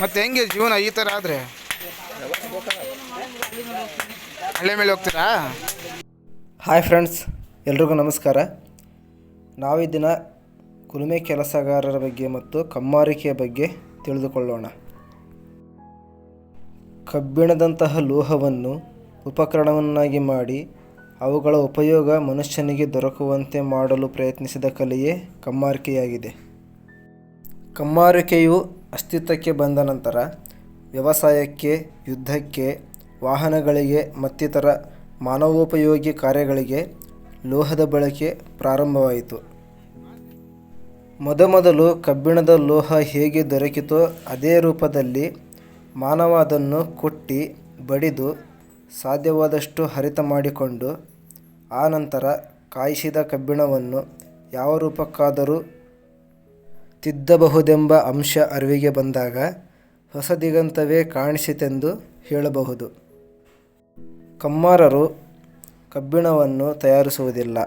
ಮತ್ತೆ ಹೆಂಗೆ ಜೀವನ ಈ ಥರ ಆದರೆ? ಹಳ್ಳಿ ಮೇಲೆ ಹೋಗ್ತೀರಾ? ಹಾಯ್ ಫ್ರೆಂಡ್ಸ್ ಎಲ್ರಿಗೂ ನಮಸ್ಕಾರ. ನಾವು ದಿನ ಕುಲುಮೆ ಕೆಲಸಗಾರರ ಬಗ್ಗೆ ಮತ್ತು ಕಮ್ಮಾರಿಕೆಯ ಬಗ್ಗೆ ತಿಳಿದುಕೊಳ್ಳೋಣ. ಕಬ್ಬಿಣದಂತಹ ಲೋಹವನ್ನು ಉಪಕರಣವನ್ನಾಗಿ ಮಾಡಿ ಅವುಗಳ ಉಪಯೋಗ ಮನುಷ್ಯನಿಗೆ ದೊರಕುವಂತೆ ಮಾಡಲು ಪ್ರಯತ್ನಿಸಿದ ಕಲೆಯೇ ಕಮ್ಮಾರಿಕೆಯಾಗಿದೆ. ಕಮ್ಮಾರಿಕೆಯು ಅಸ್ತಿತ್ವಕ್ಕೆ ಬಂದ ನಂತರ ವ್ಯವಸಾಯಕ್ಕೆ, ಯುದ್ಧಕ್ಕೆ, ವಾಹನಗಳಿಗೆ ಮತ್ತಿತರ ಮಾನವೋಪಯೋಗಿ ಕಾರ್ಯಗಳಿಗೆ ಲೋಹದ ಬಳಕೆ ಪ್ರಾರಂಭವಾಯಿತು. ಮೊದಮೊದಲು ಕಬ್ಬಿಣದ ಲೋಹ ಹೇಗೆ ದೊರಕಿತೋ ಅದೇ ರೂಪದಲ್ಲಿ ಮಾನವ ಅದನ್ನು ಕುಟ್ಟಿ, ಬಡಿದು, ಸಾಧ್ಯವಾದಷ್ಟು ಹರಿತ ಮಾಡಿಕೊಂಡು ಆನಂತರ ಕಾಯಿಸಿದ ಕಬ್ಬಿಣವನ್ನು ಯಾವ ರೂಪಕ್ಕಾದರೂ ತಿದ್ದಬಹುದೆಂಬ ಅಂಶ ಅರಿವಿಗೆ ಬಂದಾಗ ಹೊಸ ದಿಗಂತವೇ ಕಾಣಿಸಿತೆಂದು ಹೇಳಬಹುದು. ಕಮ್ಮಾರರು ಕಬ್ಬಿಣವನ್ನು ತಯಾರಿಸುವುದಿಲ್ಲ.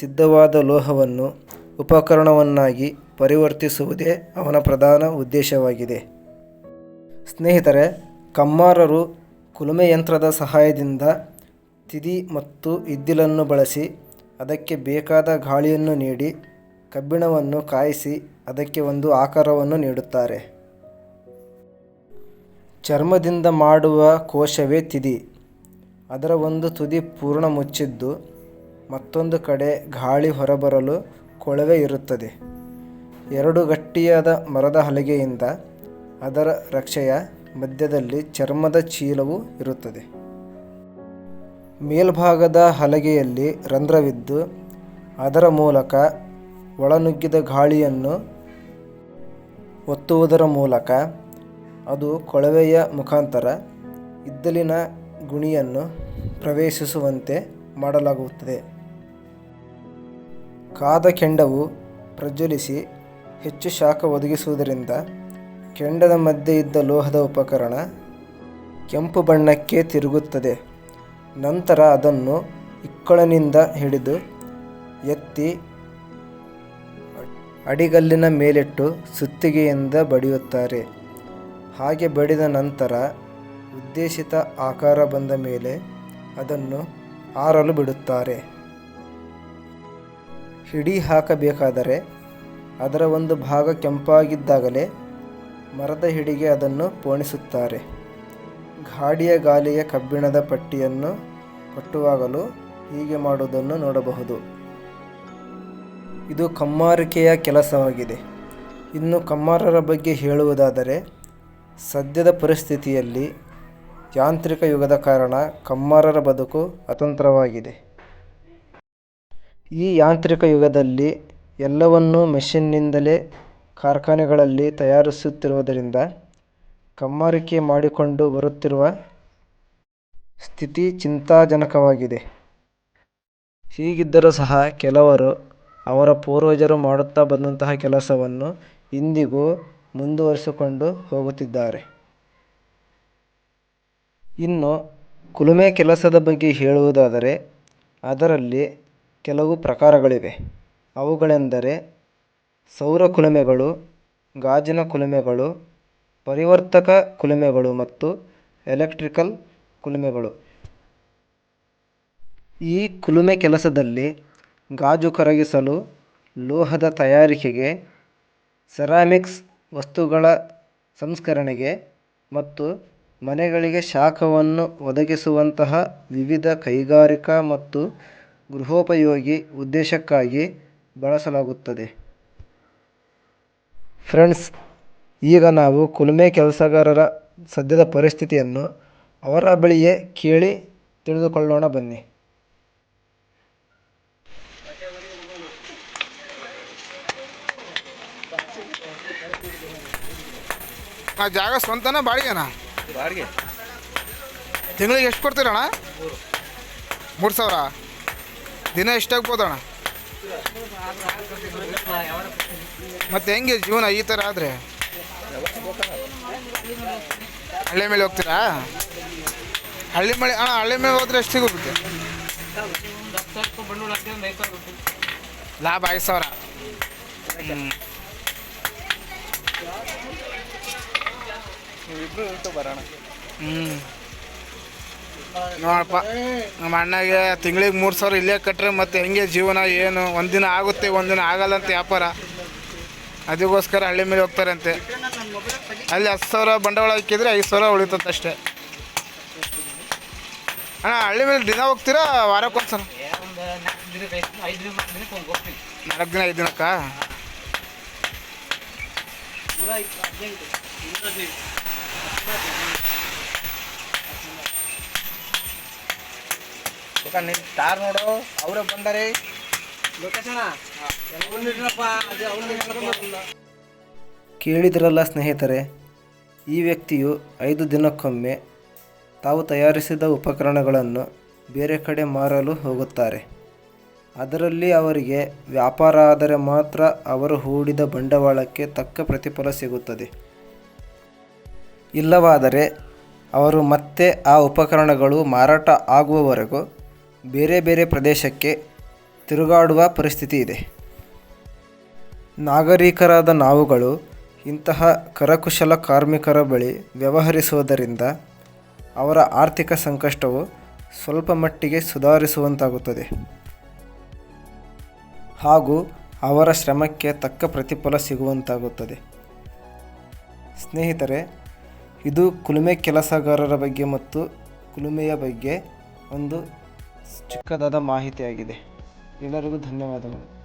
ಸಿದ್ಧವಾದ ಲೋಹವನ್ನು ಉಪಕರಣವನ್ನಾಗಿ ಪರಿವರ್ತಿಸುವುದೇ ಅವನ ಪ್ರಧಾನ ಉದ್ದೇಶವಾಗಿದೆ. ಸ್ನೇಹಿತರೆ, ಕಮ್ಮಾರರು ಕುಲುಮೆ ಯಂತ್ರದ ಸಹಾಯದಿಂದ ತಿದಿ ಮತ್ತು ಇದ್ದಿಲನ್ನು ಬಳಸಿ ಅದಕ್ಕೆ ಬೇಕಾದ ಗಾಳಿಯನ್ನು ನೀಡಿ ಕಬ್ಬಿಣವನ್ನು ಕಾಯಿಸಿ ಅದಕ್ಕೆ ಒಂದು ಆಕಾರವನ್ನು ನೀಡುತ್ತಾರೆ. ಚರ್ಮದಿಂದ ಮಾಡುವ ಕೋಶವೇ ತಿದಿ. ಅದರ ಒಂದು ತುದಿ ಪೂರ್ಣ ಮುಚ್ಚಿದ್ದು, ಮತ್ತೊಂದು ಕಡೆ ಗಾಳಿ ಹೊರಬರಲು ಕೊಳವೆ ಇರುತ್ತದೆ. ಎರಡು ಗಟ್ಟಿಯಾದ ಮರದ ಹಲಗೆಯಿಂದ ಅದರ ರಕ್ಷೆಯ ಮಧ್ಯದಲ್ಲಿ ಚರ್ಮದ ಚೀಲವು ಇರುತ್ತದೆ. ಮೇಲ್ಭಾಗದ ಹಲಗೆಯಲ್ಲಿ ರಂಧ್ರವಿದ್ದು, ಅದರ ಮೂಲಕ ಒಳನುಗ್ಗಿದ ಗಾಳಿಯನ್ನು ಒತ್ತುವುದರ ಮೂಲಕ ಅದು ಕೊಳವೆಯ ಮುಖಾಂತರ ಇದ್ದಲಿನ ಗುಣಿಯನ್ನು ಪ್ರವೇಶಿಸುವಂತೆ ಮಾಡಲಾಗುತ್ತದೆ. ಕಾದ ಕೆಂಡವು ಪ್ರಜ್ವಲಿಸಿ ಹೆಚ್ಚು ಶಾಖ ಒದಗಿಸುವುದರಿಂದ ಕೆಂಡದ ಮಧ್ಯೆ ಇದ್ದ ಲೋಹದ ಉಪಕರಣ ಕೆಂಪು ಬಣ್ಣಕ್ಕೆ ತಿರುಗುತ್ತದೆ. ನಂತರ ಅದನ್ನು ಇಕ್ಕಳನಿಂದ ಹಿಡಿದು ಎತ್ತಿ ಅಡಿಗಲ್ಲಿನ ಮೇಲಿಟ್ಟು ಸುತ್ತಿಗೆಯಿಂದ ಬಡಿಯುತ್ತಾರೆ. ಹಾಗೆ ಬಡಿದ ನಂತರ ಉದ್ದೇಶಿತ ಆಕಾರ ಬಂದ ಮೇಲೆ ಅದನ್ನು ಆರಲು ಬಿಡುತ್ತಾರೆ. ಹಿಡಿ ಹಾಕಬೇಕಾದರೆ ಅದರ ಒಂದು ಭಾಗ ಕೆಂಪಾಗಿದ್ದಾಗಲೇ ಮರದ ಹಿಡಿಗೆ ಅದನ್ನು ಪೋಣಿಸುತ್ತಾರೆ. ಗಾಡಿಯ ಗಾಲಿಯ ಕಬ್ಬಿಣದ ಪಟ್ಟಿಯನ್ನು ಕಟ್ಟುವಾಗಲೂ ಹೀಗೆ ಮಾಡುವುದನ್ನು ನೋಡಬಹುದು. ಇದು ಕಮ್ಮಾರಿಕೆಯ ಕೆಲಸವಾಗಿದೆ. ಇನ್ನು ಕಮ್ಮಾರರ ಬಗ್ಗೆ ಹೇಳುವುದಾದರೆ, ಸದ್ಯದ ಪರಿಸ್ಥಿತಿಯಲ್ಲಿ ಯಾಂತ್ರಿಕ ಯುಗದ ಕಾರಣ ಕಮ್ಮಾರರ ಬದುಕು ಅತಂತ್ರವಾಗಿದೆ. ಈ ಯಾಂತ್ರಿಕ ಯುಗದಲ್ಲಿ ಎಲ್ಲವನ್ನೂ ಮೆಷಿನ್ನಿಂದಲೇ ಕಾರ್ಖಾನೆಗಳಲ್ಲಿ ತಯಾರಿಸುತ್ತಿರುವುದರಿಂದ ಕಮ್ಮಾರಿಕೆ ಮಾಡಿಕೊಂಡು ಬರುತ್ತಿರುವ ಸ್ಥಿತಿ ಚಿಂತಾಜನಕವಾಗಿದೆ. ಹೀಗಿದ್ದರೂ ಸಹ ಕೆಲವರು ಅವರ ಪೂರ್ವಜರು ಮಾಡುತ್ತಾ ಬಂದಂತಹ ಕೆಲಸವನ್ನು ಇಂದಿಗೂ ಮುಂದುವರಿಸಿಕೊಂಡು ಹೋಗುತ್ತಿದ್ದಾರೆ. ಇನ್ನು ಕುಲುಮೆ ಕೆಲಸದ ಬಗ್ಗೆ ಹೇಳುವುದಾದರೆ, ಅದರಲ್ಲಿ ಕೆಲವು ಪ್ರಕಾರಗಳಿವೆ. ಅವುಗಳೆಂದರೆ, ಸೌರ ಕುಲುಮೆಗಳು, ಗಾಜಿನ ಕುಲುಮೆಗಳು, ಪರಿವರ್ತಕ ಕುಲುಮೆಗಳು ಮತ್ತು ಎಲೆಕ್ಟ್ರಿಕಲ್ ಕುಲುಮೆಗಳು. ಈ ಕುಲುಮೆ ಕೆಲಸದಲ್ಲಿ ಗಾಜು ಕರಗಿಸಲು ಲೋಹದ ತಯಾರಿಕೆಗೆ ಸೆರಾಮಿಕ್ಸ್ ವಸ್ತುಗಳ ಸಂಸ್ಕರಣೆಗೆ ಮತ್ತು ಮನೆಗಳಿಗೆ ಶಾಖವನ್ನು ಒದಗಿಸುವಂತಹ ವಿವಿಧ ಕೈಗಾರಿಕಾ ಮತ್ತು ಗೃಹೋಪಯೋಗಿ ಉದ್ದೇಶಕ್ಕಾಗಿ ಬಳಸಲಾಗುತ್ತದೆ. ಫ್ರೆಂಡ್ಸ್, ಈಗ ನಾವು ಕುಲುಮೆ ಕೆಲಸಗಾರರ ಸದ್ಯದ ಪರಿಸ್ಥಿತಿಯನ್ನು ಅವರ ಬಳಿಯೇ ಕೇಳಿ ತಿಳಿದುಕೊಳ್ಳೋಣ ಬನ್ನಿ. ಆ ಜಾಗ ಸ್ವಂತನ ಬಾಡಿಗೆನಾ? ಬಾಡಿಗೆ. ತಿಂಗಳಿಗೆ ಎಷ್ಟು ಕೊಡ್ತೀರಣ ಮೂರು ಸಾವಿರ. ದಿನ ಎಷ್ಟಾಗ್ಬೋದಣ್ಣ? ಮತ್ತೆ ಹೆಂಗೆ ಜೀವನ ಈ ಥರ ಆದರೆ? ಹಳ್ಳಿ ಮೇಲೆ ಹೋಗ್ತೀರಾ? ಹಳ್ಳಿ ಮೇಲೆ ಅಣ್ಣ ಹಳ್ಳಿ ಮೇಲೆ ಹೋದ್ರೆ ಎಷ್ಟು ಸಿಗುತ್ತೆ ಲಾಭ ಐದು ಸಾವಿರ. ಹ್ಞೂ ನೋಡಪ್ಪ, ನಮ್ಮ ಅಣ್ಣಗೆ ತಿಂಗಳಿಗೆ ಮೂರು ಸಾವಿರ ಇಲ್ಲೇ ಕಟ್ಟರೆ ಮತ್ತೆ ಹೆಂಗೆ ಜೀವನ, ಏನು, ಒಂದಿನ ಆಗುತ್ತೆ, ಒಂದಿನ ಆಗಲ್ಲ ಅಂತ ವ್ಯಾಪಾರ. ಅದಕ್ಕೋಸ್ಕರ ಹಳ್ಳಿ ಮೇಲೆ ಹೋಗ್ತಾರಂತೆ. ಅಲ್ಲಿ ಹತ್ತು ಸಾವಿರ ಬಂಡವಾಳ ಹಾಕಿದ್ರೆ ಐದು ಸಾವಿರ ಉಳಿತದೆ ಅಷ್ಟೇ. ಅಣ್ಣ, ಹಳ್ಳಿ ಮೇಲೆ ದಿನ ಹೋಗ್ತೀರಾ, ವಾರಕ್ಕೊಂದ್ಸಲ? ನಾಲ್ಕು ದಿನ, ಐದು ದಿನಕ್ಕ? ನೂರ ತಾರ್ ನೋಡು ಅವರೇ ಬಂದರೆ. ಕೇಳಿದ್ರಲ್ಲ ಸ್ನೇಹಿತರೆ ಈ ವ್ಯಕ್ತಿಯು ಐದು ದಿನಕ್ಕೊಮ್ಮೆ ತಾವು ತಯಾರಿಸಿದ ಉಪಕರಣಗಳನ್ನು ಬೇರೆ ಕಡೆ ಮಾರಲು ಹೋಗುತ್ತಾರೆ. ಅದರಲ್ಲಿ ಅವರಿಗೆ ವ್ಯಾಪಾರ ಆದರೆ ಮಾತ್ರ ಅವರು ಹೂಡಿದ ಬಂಡವಾಳಕ್ಕೆ ತಕ್ಕ ಪ್ರತಿಫಲ ಸಿಗುತ್ತದೆ. ಇಲ್ಲವಾದರೆ ಅವರು ಮತ್ತೆ ಆ ಉಪಕರಣಗಳು ಮಾರಾಟ ಆಗುವವರೆಗೂ ಬೇರೆ ಬೇರೆ ಪ್ರದೇಶಕ್ಕೆ ತಿರುಗಾಡುವ ಪರಿಸ್ಥಿತಿ ಇದೆ. ನಾಗರಿಕರಾದ ನಾವುಗಳು ಇಂತಹ ಕರಕುಶಲ ಕಾರ್ಮಿಕರ ಬಳಿ ವ್ಯವಹರಿಸುವುದರಿಂದ ಅವರ ಆರ್ಥಿಕ ಸಂಕಷ್ಟವು ಸ್ವಲ್ಪ ಮಟ್ಟಿಗೆ ಸುಧಾರಿಸುವಂತಾಗುತ್ತದೆ. ಹಾಗೂ ಅವರ ಶ್ರಮಕ್ಕೆ ತಕ್ಕ ಪ್ರತಿಫಲ ಸಿಗುವಂತಾಗುತ್ತದೆ. ಸ್ನೇಹಿತರೆ, ಇದು ಕುಲುಮೆ ಕೆಲಸಗಾರರ ಬಗ್ಗೆ ಮತ್ತು ಕುಲುಮೆಯ ಬಗ್ಗೆ ಒಂದು ಚಿಕ್ಕದಾದ ಮಾಹಿತಿಯಾಗಿದೆ. ಎಲ್ಲರಿಗೂ ಧನ್ಯವಾದಗಳು.